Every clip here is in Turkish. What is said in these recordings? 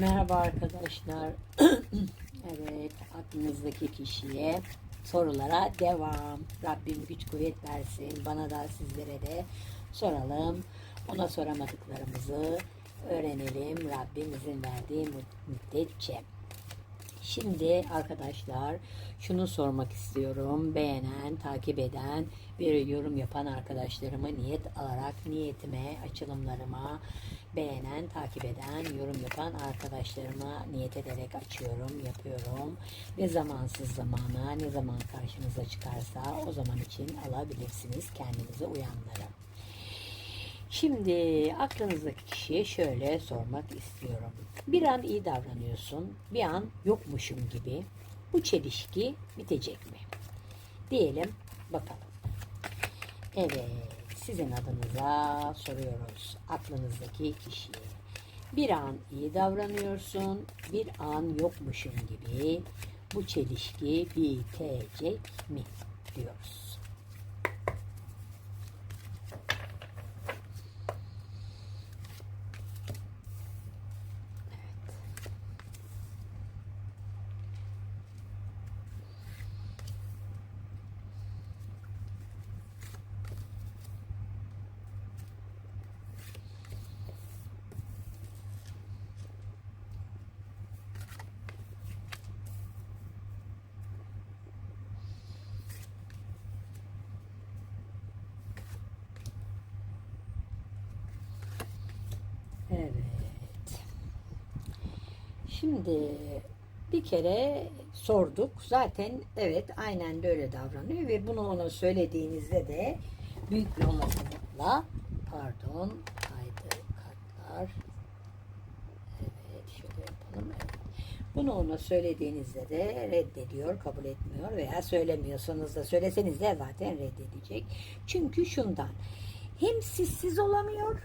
Merhaba arkadaşlar. evet, aklınızdaki kişiye sorulara devam. Rabbim güç kuvvet versin. Bana da sizlere de soralım. Ona soramadıklarımızı öğrenelim. Rabbim izin verdiği müddetçe. Şimdi arkadaşlar şunu sormak istiyorum. Beğenen, takip eden, bir yorum yapan arkadaşlarıma niyet alarak niyetime, açılımlarıma beğenen, takip eden, yorum yapan arkadaşlarıma niyet ederek açıyorum, yapıyorum. Ve zamansız zamana ne zaman karşınıza çıkarsa o zaman için alabilirsiniz kendinize uyanları. Şimdi aklınızdaki kişiye şöyle sormak istiyorum. Bir an iyi davranıyorsun, bir an yokmuşum gibi. Bu çelişki bitecek mi? Diyelim bakalım. Evet, sizin adınıza soruyoruz aklınızdaki kişiye. Bir an iyi davranıyorsun, bir an yokmuşum gibi. Bu çelişki bitecek mi? diyoruz. Evet. Şimdi bir kere sorduk. Zaten evet aynen de öyle davranıyor ve bunu ona söylediğinizde de büyük bir olasılıkla pardon kaydı kartlar evet şöyle yapalım evet. Bunu ona söylediğinizde de reddediyor, kabul etmiyor veya söylemiyorsanız da söyleseniz de zaten reddedecek. Çünkü şundan hem sizsiz olamıyor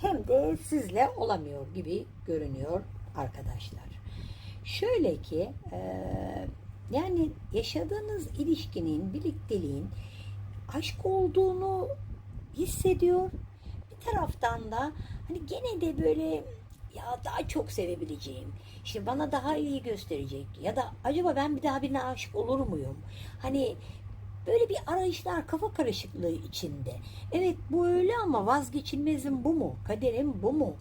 hem de sizle olamıyor gibi görünüyor arkadaşlar. Şöyle ki e, yani yaşadığınız ilişkinin, birlikteliğin aşk olduğunu hissediyor. Bir taraftan da hani gene de böyle ya daha çok sevebileceğim. İşte bana daha iyi gösterecek. Ya da acaba ben bir daha birine aşık olur muyum? Hani Böyle bir arayışlar, kafa karışıklığı içinde. Evet bu öyle ama vazgeçilmezim bu mu? Kaderim bu mu?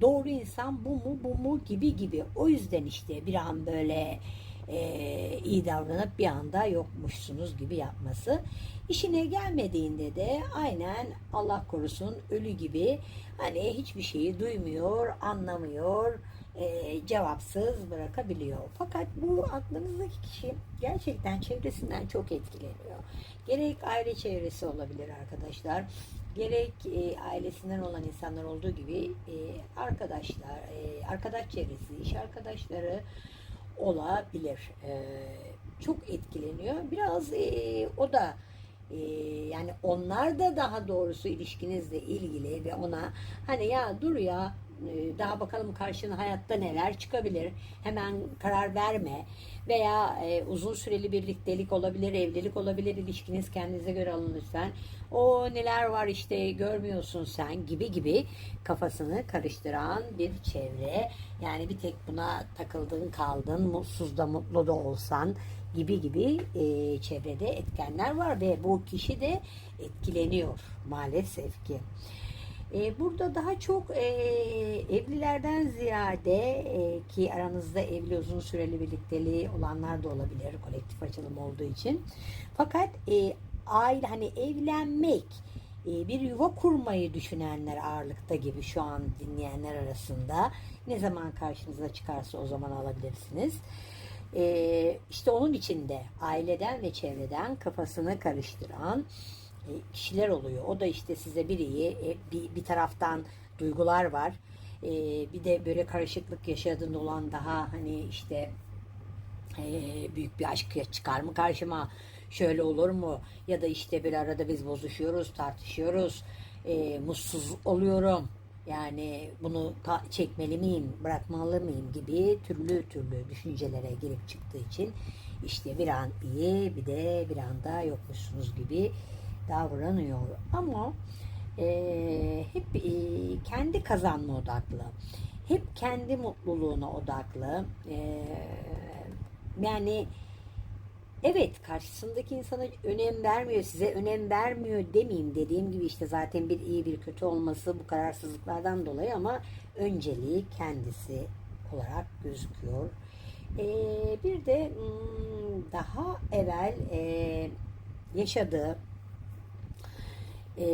Doğru insan bu mu, bu mu gibi gibi. O yüzden işte bir an böyle e, iyi davranıp bir anda yokmuşsunuz gibi yapması. İşine gelmediğinde de aynen Allah korusun ölü gibi hani hiçbir şeyi duymuyor, anlamıyor, e, cevapsız bırakabiliyor. Fakat bu aklınızdaki kişi gerçekten çevresinden çok etkileniyor. Gerek aile çevresi olabilir arkadaşlar, gerek e, ailesinden olan insanlar olduğu gibi e, arkadaşlar, e, arkadaş çevresi, iş arkadaşları olabilir. E, çok etkileniyor. Biraz e, o da e, yani onlar da daha doğrusu ilişkinizle ilgili ve ona hani ya dur ya daha bakalım karşına hayatta neler çıkabilir. Hemen karar verme. Veya e, uzun süreli birliktelik olabilir, evlilik olabilir. ilişkiniz kendinize göre alın lütfen. O neler var işte görmüyorsun sen gibi gibi kafasını karıştıran bir çevre. Yani bir tek buna takıldın kaldın, mutsuz da mutlu da olsan gibi gibi e, çevrede etkenler var ve bu kişi de etkileniyor maalesef ki. E, burada daha çok e, evlilerden ziyade e, ki aranızda evli uzun süreli birlikteliği olanlar da olabilir kolektif açılım olduğu için. Fakat e, aile hani evlenmek bir yuva kurmayı düşünenler ağırlıkta gibi şu an dinleyenler arasında ne zaman karşınıza çıkarsa o zaman alabilirsiniz. İşte onun içinde aileden ve çevreden kafasını karıştıran kişiler oluyor. O da işte size bir iyi, e, bir, bir taraftan duygular var. E, bir de böyle karışıklık yaşadığında olan daha hani işte büyük bir aşk çıkar mı karşıma şöyle olur mu ya da işte bir arada biz bozuşuyoruz tartışıyoruz mutsuz oluyorum yani bunu çekmeli miyim bırakmalı mıyım gibi türlü türlü düşüncelere girip çıktığı için işte bir an iyi bir de bir anda yokmuşsunuz gibi davranıyor ama e, hep e, kendi kazanma odaklı. hep kendi mutluluğuna odaklı. Ee, yani evet karşısındaki insana önem vermiyor, size önem vermiyor demeyeyim. Dediğim gibi işte zaten bir iyi bir kötü olması bu kararsızlıklardan dolayı ama önceliği kendisi olarak gözüküyor. Ee, bir de hmm, daha evvel e, yaşadığı e,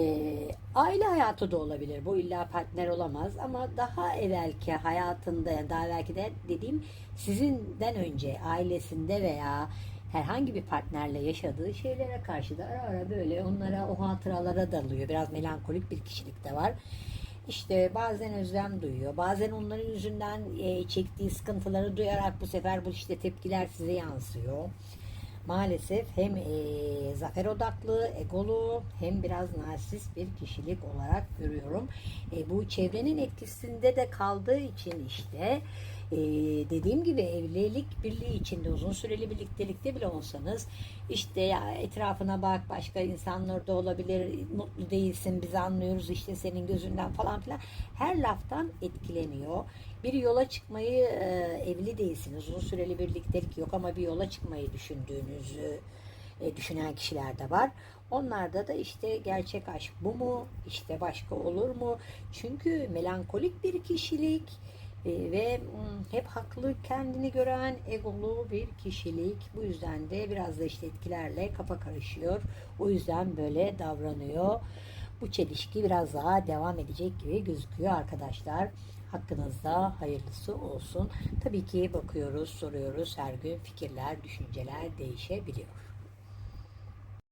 aile hayatı da olabilir. Bu illa partner olamaz ama daha evvelki hayatında yani daha belki de dediğim sizinden önce ailesinde veya herhangi bir partnerle yaşadığı şeylere karşı da ara ara böyle onlara o hatıralara dalıyor. Biraz melankolik bir kişilik de var. İşte bazen özlem duyuyor. Bazen onların yüzünden e, çektiği sıkıntıları duyarak bu sefer bu işte tepkiler size yansıyor maalesef hem e, zafer odaklı, egolu hem biraz narsist bir kişilik olarak görüyorum. E, bu çevrenin etkisinde de kaldığı için işte e, dediğim gibi evlilik birliği içinde uzun süreli birliktelikte bile olsanız işte ya etrafına bak başka insanlar da olabilir mutlu değilsin biz anlıyoruz işte senin gözünden falan filan her laftan etkileniyor. Bir yola çıkmayı e, evli değilsiniz uzun süreli birliktelik yok ama bir yola çıkmayı düşündüğünüzü e, düşünen kişiler de var. Onlarda da işte gerçek aşk bu mu? İşte başka olur mu? Çünkü melankolik bir kişilik ve mm, hep haklı kendini gören egolu bir kişilik. Bu yüzden de biraz da işte etkilerle kafa karışıyor. O yüzden böyle davranıyor. Bu çelişki biraz daha devam edecek gibi gözüküyor arkadaşlar. Hakkınızda hayırlısı olsun. Tabii ki bakıyoruz, soruyoruz. Her gün fikirler, düşünceler değişebiliyor.